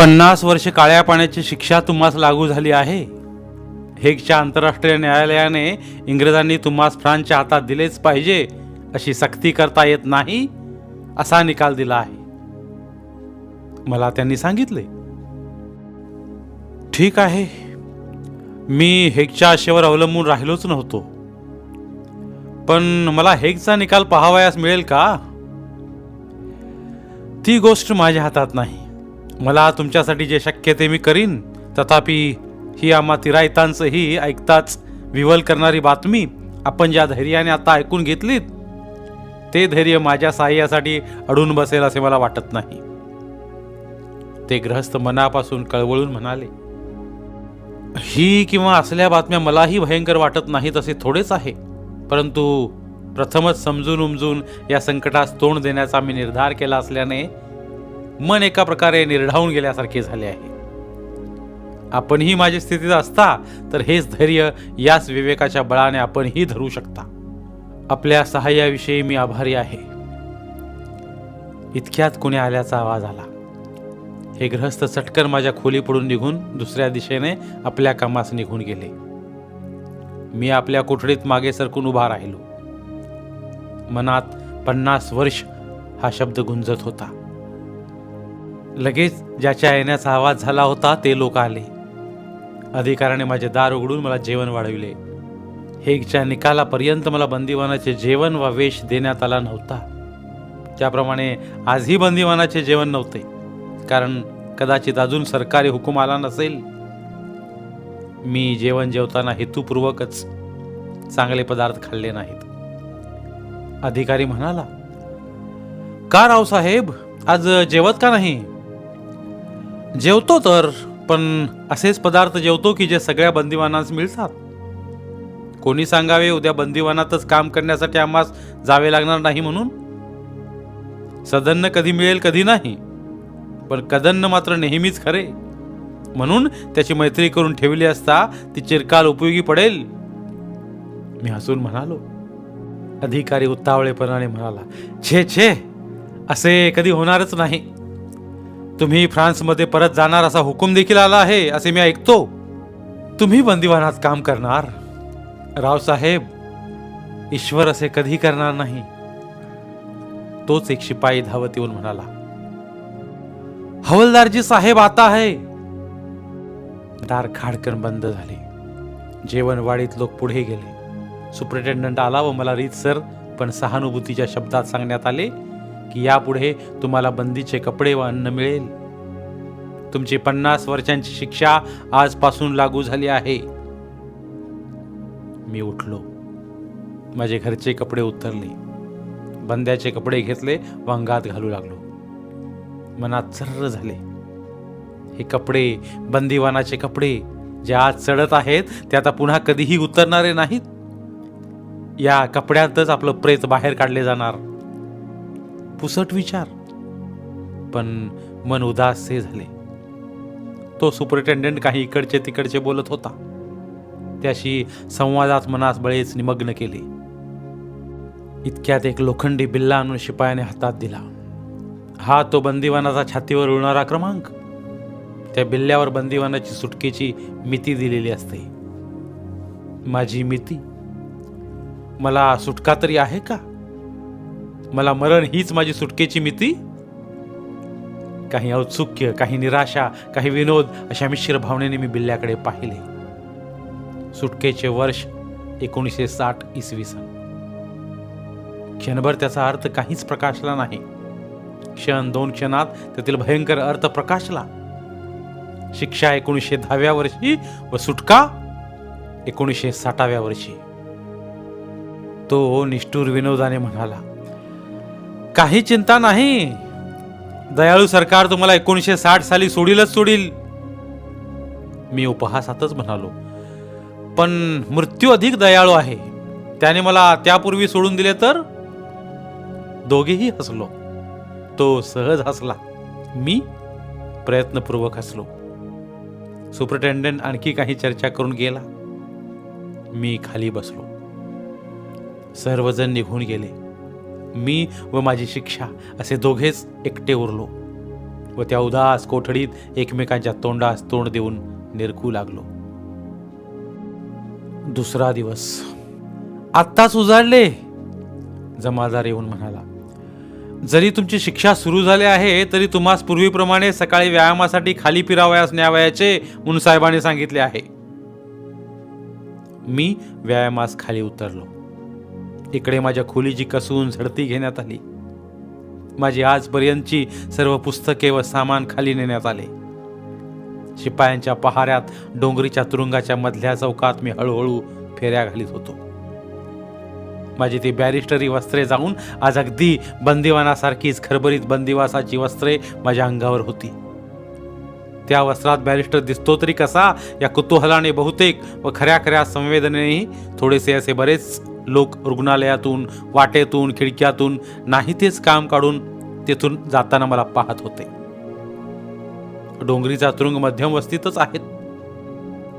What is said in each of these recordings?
पन्नास वर्ष काळ्या पाण्याची शिक्षा तुम्हास लागू झाली आहे? हेगच्या आंतरराष्ट्रीय न्यायालयाने इंग्रजांनी तुम्हास फ्रान्सच्या हातात दिलेच पाहिजे अशी सक्ती करता येत नाही असा निकाल दिला आहे. मला त्यांनी सांगितले. ठीक आहे. मी हेगच्या आशेवर अवलंबून राहिलोच नव्हतो. पण मला हेगचा निकाल पाहावयास मिळेल का? ती गोष्ट माझ्या हातात नाही. मला तुमच्यासाठी जे शक्य ते मी करीन तथापि ही आम्हा तिरायतांचंही ऐकताच विवल करणारी बातमी आपण ज्या धैर्याने आता ऐकून घेतलीत ते धैर्य माझ्या सहाय्यासाठी अडून बसेल असे मला वाटत नाही. ते ग्रहस्थ मनापासून कळवळून म्हणाले ही किंवा असल्या बातम्या मलाही भयंकर वाटत नाहीत असे थोडेच आहे परंतु प्रथमच समजून उमजून या संकटास तोंड देण्याचा मी निर्धार केला असल्याने मन एका प्रकारे निर्ढावून गेल्यासारखे झाले आहे. आपणही माझ्या स्थितीत असता तर हेच धैर्य याच विवेकाच्या बळाने आपणही धरू शकता. आपल्या सहाय्याविषयी मी आभारी आहे. इतक्यात कोणी आल्याचा आवाज आला. हे गृहस्थ चटकन माझ्या खोली पडून निघून दुसऱ्या दिशेने आपल्या कामास निघून गेले. मी आपल्या कोठडीत मागे सरकून उभा राहिलो. मनात पन्नास वर्ष हा शब्द गुंजत होता. लगेच ज्याच्या येण्याचा आवाज झाला होता ते लोक आले. अधिकाऱ्याने माझे दार उघडून मला जेवण वाढविले. हेगच्या निकालापर्यंत मला बंदिवानाचे जेवण वा वेश देण्यात आला नव्हता. त्याप्रमाणे आजही बंदिवानाचे जेवण नव्हते. कारण कदाचित अजून सरकारी हुकूम आला नसेल. मी जेवण जेवताना हेतूपूर्वकच चांगले पदार्थ खाल्ले नाहीत. अधिकारी म्हणाला का रावसाहेब आज जेवत का नाही? जेवतो तर पण असेच पदार्थ जेवतो की जे सगळ्या बंदिवानांस मिळतात. कोणी सांगावे उद्या बंदिवानातच काम करण्यासाठी आम्हास जावे लागणार नाही म्हणून? सदन्न कधी मिळेल कधी नाही. पण कदन्न मात्र नेहमीच खरे. म्हणून त्याची मैत्री करून ठेवली असता ती चिरकाल उपयोगी पडेल. मी हसून म्हणालो. अधिकारी उत्तावळेपणाने म्हणाला छे छे असे कधी होणारच नाही. तुम्ही फ्रान्समध्ये परत जाणार असा हुकूम देखील आला आहे असे मी ऐकतो. तुम्ही बंदिवानात काम करणार. रावसाहेब ईश्वर असे कधी करणार नाही. तोच एक शिपाई धावत येऊन म्हणाला हवलदारजी साहेब आता आहे. दार खाडकन बंद झाले. जेवणवाडीत लोक पुढे गेले. सुप्रिटेंडंट आला व मला रीतसर पण सहानुभूतीच्या शब्दात सांगण्यात आले की यापुढे तुम्हाला बंदीचे कपडे व अन्न मिळेल. तुमची पन्नास वर्षांची शिक्षा आजपासून लागू झाली आहे. मी उठलो. माझे घरचे कपडे उतरले. बंद्याचे कपडे घेतले व अंगात घालू लागलो. मनात सर्र झाले. हे कपडे बंदीवानाचे कपडे जे आज चढत आहेत ते आता पुन्हा कधीही उतरणारे नाहीत. या कपड्यातच आपलं प्रेत बाहेर काढले जाणार. पुसट विचार. पण मन उदाससे झाले. तो सुपरिटेंडंट काही इकडचे तिकडचे बोलत होता. त्याशी संवादात मनास बळेच निमग्न केले. इतक्यात एक लोखंडी बिल्ला आणून शिपायाने हातात दिला. हा तो बंदिवानाचा छातीवर उडणारा क्रमांक. त्या बिल्ल्यावर बंदिवानाची सुटकेची मिती दिलेली असते. माझी मिती. मला सुटका तरी आहे का? मला मरण हीच माझी सुटकेची मिती? काही औत्सुक्य काही निराशा काही विनोद अशा मिश्र भावनेने मी बिल्ल्याकडे पाहिले. सुटकेचे वर्ष एकोणीसशे साठ इसवी सन. क्षणभर त्याचा अर्थ काहीच प्रकाशला नाही. क्षण दोन क्षणात त्यातील भयंकर अर्थ प्रकाशला. शिक्षा एकोणीसशे दहाव्या वर्षी व सुटका एकोणीसशे साठाव्या वर्षी. तो निष्ठूर विनोदाने म्हणाला काही चिंता नाही. दयाळू सरकार तुम्हाला एकोणीसशे साठ साली सोडीलच सोडील. मी उपहासातच म्हणालो पण मृत्यू अधिक दयाळू आहे. त्याने मला त्यापूर्वी सोडून दिले तर? दोघेही हसलो. तो सहज हसला. मी प्रयत्नपूर्वक हसलो. सुपरिटेंडंट आणखी काही चर्चा करून गेला. मी खाली बसलो. सर्वजण निघून गेले. मी व माझी शिक्षा असे दोघेच एकटे उरलो व त्या उदास कोठडीत एकमेकांच्या तोंडास तोंड देऊन निरकू लागलो. दुसरा दिवस. आत्ताच उजाडले जमादार येऊन म्हणाला. जरी तुमची शिक्षा सुरू झाली आहे तरी तुम्हास पूर्वीप्रमाणे सकाळी व्यायामासाठी खाली फिरावयास न्यावयाचे म्हणून साहेबांनी सांगितले आहे. मी व्यायामास खाली उतरलो. इकडे माझ्या खोलीची कसून झडती घेण्यात आली. माझी आजपर्यंतची सर्व पुस्तके व सामान खाली नेण्यात आले. शिपायांच्या पहाऱ्यात डोंगरीच्या तुरुंगाच्या मधल्या चौकात मी हळूहळू फेऱ्या घालीत होतो. माझी ती बॅरिस्टरी वस्त्रे जाऊन आज अगदी बंदिवानासारखीच खरबरीत बंदिवासाची वस्त्रे माझ्या अंगावर होती. त्या वस्त्रात बॅरिस्टर दिसतो तरी कसा या कुतूहलाने बहुतेक व खऱ्या खऱ्या संवेदनेही थोडेसे असे बरेच लोक रुग्णालयातून वाटेतून खिडक्यातून नाही तेच काम काढून तेथून जाताना मला पाहत होते. डोंगरीचा तुरुंग मध्यम वस्तीतच आहेत.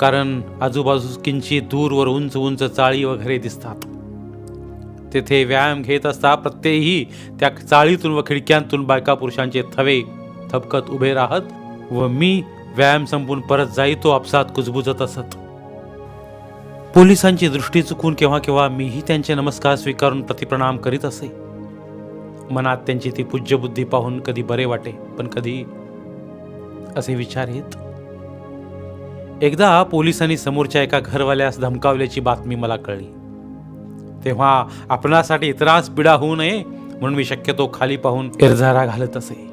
कारण आजूबाजूस किंचित दूरवर उंच उंच चाळी वगैरे दिसतात. तेथे व्यायाम घेत असता प्रत्येही त्या चाळीतून व खिडक्यांतून बायका पुरुषांचे थवे थपकत उभे राहत व मी व्यायाम संपून परत जाई तो आपसात कुजबुजत असत. पोलिसांची दृष्टी चुकून केव्हा केव्हा मीही त्यांचे नमस्कार स्वीकारून प्रतिप्रणाम करीत असे. मनात त्यांची ती पूज्य बुद्धी पाहून कधी बरे वाटे पण कधी असे विचार येत. एकदा पोलिसांनी समोरच्या एका घरवाल्यास धमकावल्याची बातमी मला कळली. तेव्हा आपणासाठी त्रास पिडा होऊ नये म्हणून मी शक्यतो खाली पाहून इरझारा घालत असे.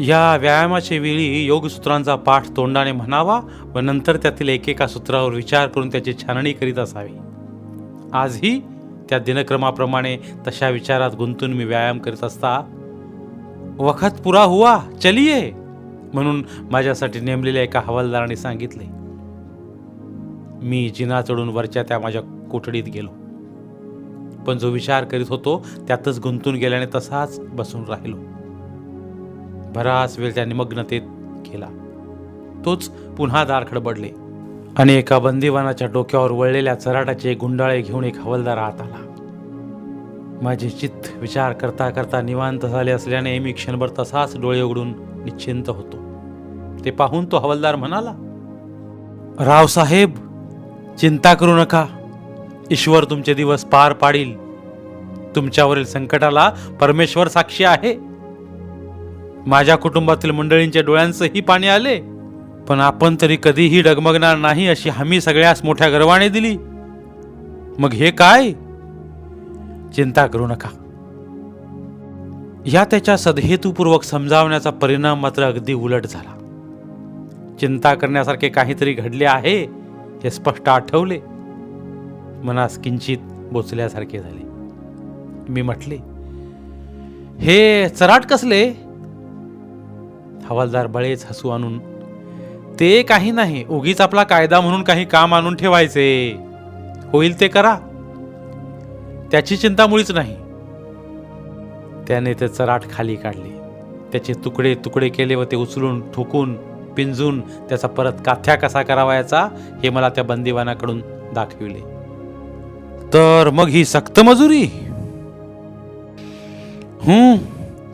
या व्यायामाच्या वेळी योगसूत्रांचा पाठ तोंडाने म्हणावा व नंतर त्यातील एकेका सूत्रावर विचार करून त्याची छाननी करीत असावी. आजही त्या दिनक्रमाप्रमाणे तशा विचारात गुंतून मी व्यायाम करीत असता वखत पुरा हुआ चलिये म्हणून माझ्यासाठी नेमलेल्या एका हवालदाराने सांगितले. मी जिना चढून वरच्या त्या माझ्या कोठडीत गेलो. पण जो विचार करीत होतो त्यातच गुंतून गेल्याने तसाच बसून राहिलो. बराच वेळ त्या निमग्नतेत केला. तोच पुन्हा दार खडबडले. आणि एका बंदिवानाच्या डोक्यावर वळलेल्या चराटाचे गुंडाळे घेऊन एक हवालदार आत आला. माझे चित्त विचार करता करता निवांत झाले असल्याने मी क्षणभर तसाच डोळे उघडून निश्चिंत होतो. ते पाहून तो हवलदार म्हणाला रावसाहेब चिंता करू नका. ईश्वर तुमचे दिवस पार पाडील. तुमच्यावरील संकटाला परमेश्वर साक्षी आहे. माझ्या कुटुंबातील मंडळींच्या डोळ्यांचंही पाणी आले. पण आपण तरी कधीही डगमगणार नाही अशी हमी सगळ्यास मोठ्या गर्वाने दिली. मग हे काय? चिंता करू नका. या त्याच्या सदहेतूपूर्वक समजावण्याचा परिणाम मात्र अगदी उलट झाला. चिंता करण्यासारखे काहीतरी घडले आहे हे स्पष्ट आठवले. मनास किंचित बोचल्यासारखे झाले. मी म्हटले हे चराट कसले? हवालदार बळेच हसू आणून ते काही नाही उगीच आपला कायदा म्हणून काही काम आणून ठेवायचे. होईल ते करा. त्याची चिंता मुळीच नाही. त्याने ते चराट खाली काढले. त्याचे तुकडे तुकडे केले व ते उचलून ठोकून पिंजून त्याचा परत काथ्या कसा करावायचा हे मला त्या बंदिवानाकडून दाखविले. तर मग ही सक्त मजुरी? हम्म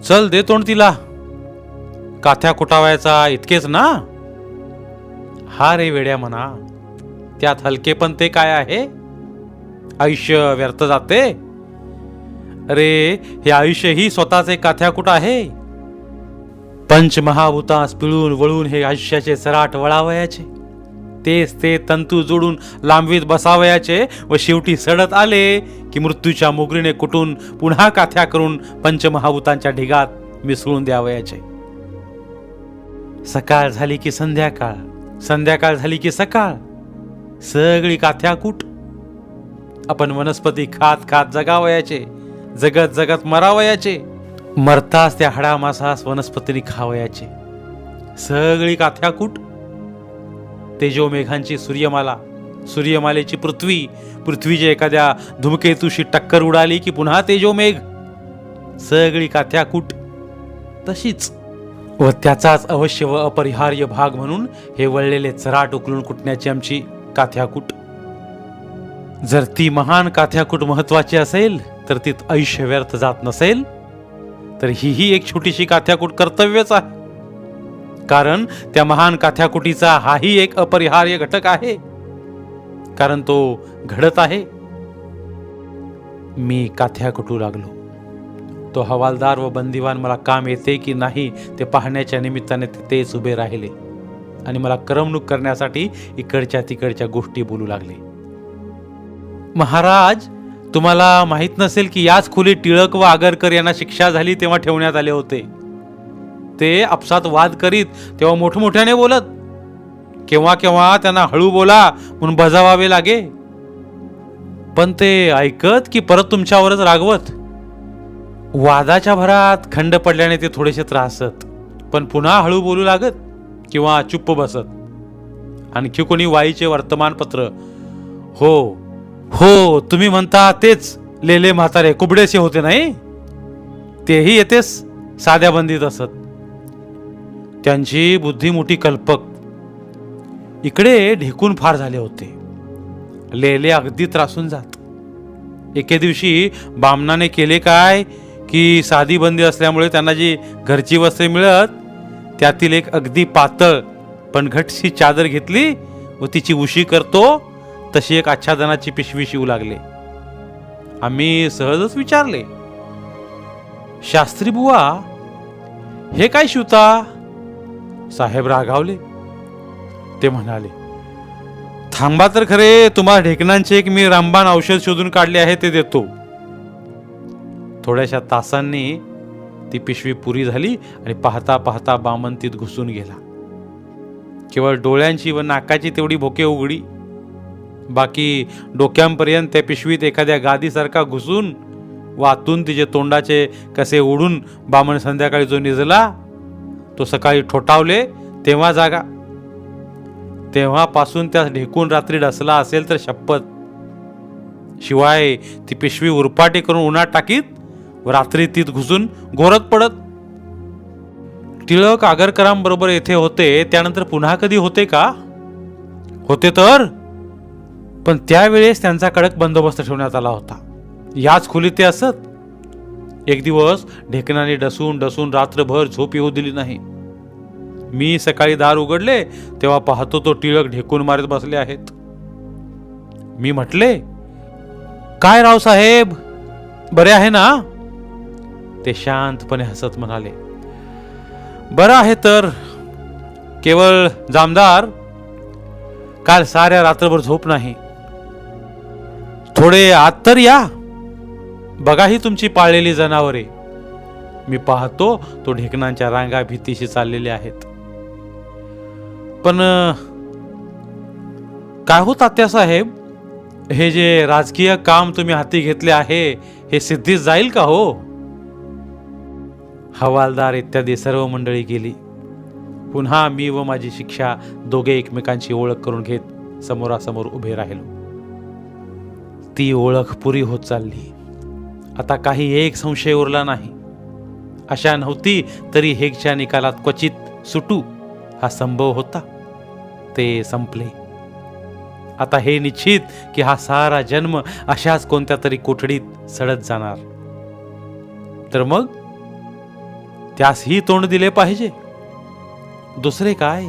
चल दे तोंड तिला. काथ्या कुटावायचा इतकेच ना? हा रे वेड्या म्हणा त्यात हलके पण ते काय आहे? आयुष्य व्यर्थ जाते? अरे हे आयुष्य ही स्वतःचे काथ्याकुट आहे? पंचमहाभूतास पिळून वळून हे आयुष्याचे सराट वळावयाचे. तेच ते तंतू जोडून लांबवीत बसावयाचे व शेवटी सडत आले की मृत्यूच्या मुगरीने कुटून पुन्हा काथ्या करून पंचमहाभूतांच्या ढिगात मिसळून द्यावयाचे. सकाळ झाली की संध्याकाळ संध्याकाळ झाली की सकाळ. सगळी काथ्याकूट आपण वनस्पती खात खात जगावयाचे जगत जगत मरावयाचे. मरताच त्या हाडामासास वनस्पतीने खावयाचे. सगळी काथ्याकूट तेजो मेघांची सूर्यमाला सूर्यमालेची पृथ्वी पृथ्वीची एखाद्या धुमकेतूशी टक्कर उडाली की पुन्हा तेजो मेघ सगळी काथ्याकूट तशीच. व त्याचाच अवश्य व अपरिहार्य भाग म्हणून हे वळलेले चराट उकलून कुटण्याची आमची काथ्याकूट. जर ती महान काथ्याकूट महत्वाची असेल तर तीत आयुष्य व्यर्थ जात नसेल तर हीही एक छोटीशी काथ्याकूट कर्तव्यच आहे. कारण त्या महान काथ्याकुटीचा हाही एक अपरिहार्य घटक आहे. कारण तो घडत आहे. मी काथ्याकुटू लागलो. तो हवालदार व बंदिवान मला काम येते की नाही ते पाहण्याच्या निमित्ताने ते तेच उभे राहिले. आणि मला करमणूक करण्यासाठी इकडच्या तिकडच्या गोष्टी बोलू लागले. महाराज तुम्हाला माहीत नसेल की याच खोलीत टिळक व आगरकर यांना शिक्षा झाली तेव्हा ठेवण्यात आले होते. ते आपसात वाद करीत तेव्हा मोठमोठ्याने बोलत केव्हा केव्हा त्यांना हळू बोला म्हणून बजावावे लागे. पण ते ऐकत की परत तुमच्यावरच रागवत. वादाच्या भरात खंड पडल्याने ते थोडेसे त्रासत पण पुन्हा हळू बोलू लागत किंवा चुप्प बसत. आणखी कोणी वाईचे वर्तमानपत्र हो हो तुम्ही म्हणता तेच लेले म्हातारे कुबडेसे होते नाही? तेही येतेच साध्या बंदीत असत. त्यांची बुद्धी मोठी कल्पक. इकडे ढेकून फार झाले होते. लेले अगदी त्रासून जात. एके दिवशी बामणाने केले काय? की साधी बंदी असल्यामुळे त्यांना जी घरची वस्त्रे मिळत त्यातील एक अगदी पातळ पण घटशी चादर घेतली व तिची उशी करतो तशी एक आच्छादनाची पिशवी शिवू लागले. आम्ही सहजच विचारले शास्त्री बुवा हे काय शिवता? साहेब रागावले. ते म्हणाले थांबा तर खरे तुम्हाला ढेकणांचे एक मी रामबाण औषध शोधून काढले आहे ते देतो. थोड्याशा तासांनी ती पिशवी पुरी झाली आणि पाहता पाहता बामंतीत घुसून गेला. केवळ डोळ्यांची व नाकाची तेवढी भोके उघडी. बाकी डोक्यांपर्यंत त्या पिशवीत एखाद्या गादीसारखा घुसून व आतून तिचे तोंडाचे कसे उडून बामण संध्याकाळी जो निजला तो सकाळी ठोठावले तेव्हा जागा. तेव्हापासून त्यास ढेकून रात्री डसला असेल तर शपथ. शिवाय ती पिशवी उरपाटी करून उन्हात टाकीत रात्री तीत घुसून घोरत पडत. टिळक आगरकरांबरोबर येथे होते त्यानंतर पुन्हा कधी होते का? होते तर. पण त्यावेळेस त्यांचा कडक बंदोबस्त ठेवण्यात आला होता. याच खोलीत ते असत. एक दिवस ढेकणाने डसून डसून रात्रभर झोप येऊ दिली नाही. मी सकाळी दार उघडले तेव्हा पाहतो तो टिळक ढेकून मारत बसले आहेत. मी म्हटले काय रावसाहेब बरे आहे ना? ते शांतपणे हसत म्हणाले बरं आहे तर केवळ जामदार काल साऱ्या रात्रभर झोप नाही. थोडे आत तर या. बघा ही तुमची पाळलेली जनावरे. मी पाहतो तो ढेकणांच्या रांगा भीतीशी चाललेल्या आहेत. पण काय हो तात्यासाहेब? हे जे राजकीय काम तुम्ही हाती घेतले आहे हे सिद्धीच जाईल का हो? हवालदार इत्यादी सर्व मंडळी गेली. पुन्हा मी व माझी शिक्षा दोघे एकमेकांची ओळख करून घेत समोरासमोर उभे राहिलो. ती ओळख पुरी होत चालली. आता काही एक संशय उरला नाही. अशा नव्हती तरी हेगच्या निकालात क्वचित सुटू हा संभव होता. ते संपले. आता हे निश्चित की हा सारा जन्म अशाच कोणत्या तरी कोठडीत सडत जाणार. तर मग? त्यासही तोंड दिले पाहिजे. दुसरे काय?